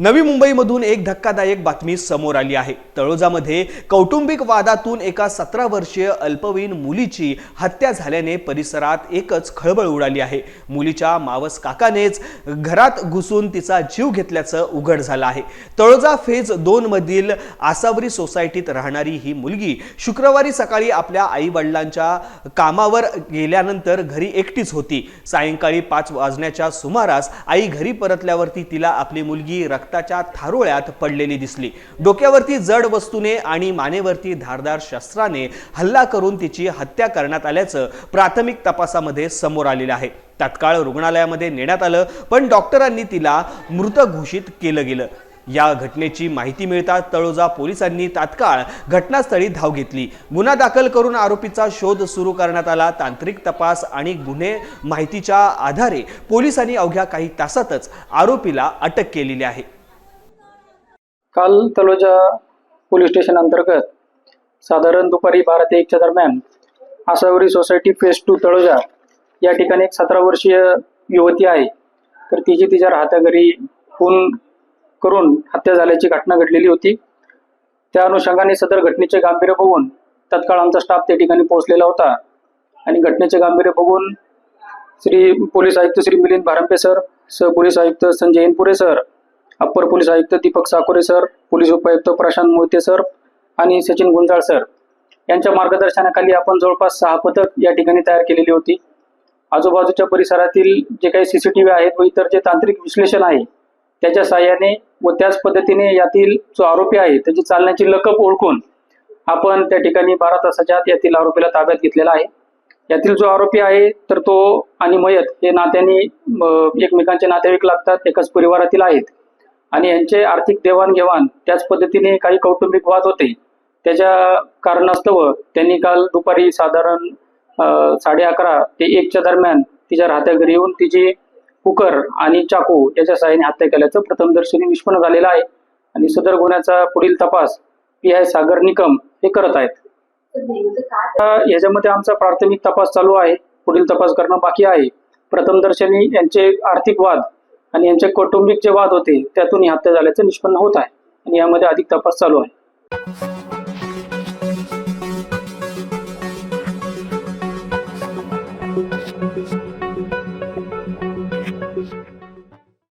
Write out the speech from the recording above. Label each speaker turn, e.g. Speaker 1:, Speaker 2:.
Speaker 1: नवी मुंबईमधून एक धक्कादायक बातमी समोर आली आहे. तळोजामध्ये कौटुंबिक वादातून एका सतरा वर्षीय अल्पवयीन मुलीची हत्या झाल्याने परिसरात एकच खळबळ उडाली आहे. मुलीच्या मावस काकानेच घरात घुसून तिचा जीव घेतल्याचं उघड झालं आहे. तळोजा फेज दोन मधील आसावरी सोसायटीत राहणारी ही मुलगी शुक्रवारी सकाळी आपल्या आई वडिलांच्या कामावर गेल्यानंतर घरी एकटीच होती. सायंकाळी पाच वाजण्याच्या सुमारास आई घरी परतल्यावरती तिला आपली मुलगी रक्ताच्या थारोळ्यात पडलेली दिसली. डोक्यावरती जड वस्तूने आणि मानेवरती धारदार शस्त्राने हल्ला करून तिची हत्या करण्यात आल्याचं प्राथमिक तपासामध्ये समोर आलेलं आहे. तात्काळ रुग्णालयामध्ये नेण्यात आलं पण डॉक्टरांनी तिला मृत घोषित केलं गेलं. या घटनेची माहिती मिळताच तळोजा पोलिसांनी तात्काळ घटनास्थळी धाव घेतली. गुन्हा दाखल करून आरोपीचा शोध सुरू करण्यात आला. तांत्रिक तपास आणि गुन्हे माहितीच्या आधारे पोलिसांनी अवघ्या काही तासातच आरोपीला अटक केलेली आहे.
Speaker 2: काल तलोजा पोलीस स्टेशन अंतर्गत साधारण दुपारी बारा ते एकच्या दरम्यान Asavari society phase two Taloja या ठिकाणी एक सतरा वर्षीय युवती आहे. तर तिची तिच्या राहत्या घरी खून करून हत्या झाल्याची घटना घडलेली होती. त्या अनुषंगाने सदर घटनेचे गांभीर्य बघून तत्काळ आमचा स्टाफ त्या ठिकाणी पोहोचलेला होता. आणि घटनेचे गांभीर्य बघून श्री पोलीस आयुक्त श्री मिलिंद भारंपे सर सहपोलीस आयुक्त Sanjay Inpure sir upper police आयुक्त दीपक साकोरे सर पोलीस उपायुक्त प्रशांत मोहिते सर आणि सचिन गुंजाळ सर. यांच्या मार्गदर्शनाखाली आपण जवळपास सहा पथक या ठिकाणी तयार केलेली होती. आजूबाजूच्या परिसरातील जे काही सीसीटीव्ही आहेत व इतर जे तांत्रिक विश्लेषण आहे त्याच्या साहाय्याने व त्याच पद्धतीने यातील जो आरोपी आहे त्याची चालण्याची लकप ओळखून आपण त्या ठिकाणी बारा तासाच्या आत यातील आरोपीला ताब्यात घेतलेला आहे. यातील जो आरोपी आहे तर तो आणि मयत हे नात्याने एकमेकांचे नातेवाईक लागतात एकाच परिवारातील आहेत. आणि यांचे आर्थिक देवाणघेवाण त्याच पद्धतीने काही कौटुंबिक वाद होते. त्याच्या कारणास्तव त्यांनी काल दुपारी साधारण साडे अकरा ते एकच्या दरम्यान तिच्या राहत्या घरी येऊन तिची कुकर आणि चाकू याच्या सहाय्याने हत्या केल्याचं प्रथमदर्शनी निष्पन्न झालेलं आहे. आणि सदर गुन्ह्याचा पुढील तपास पी आय सागर निकम हे करत आहेत. आता याच्यामध्ये आमचा प्राथमिक तपास चालू आहे. पुढील तपास करणं बाकी आहे. प्रथमदर्शनी यांचे आर्थिक वाद आणि यांचे कौटुंबिक जे वाद होते त्यातून ही हत्या झाल्याचं निष्पन्न होत आहे आणि यामध्ये अधिक तपास चालू आहे Thank you.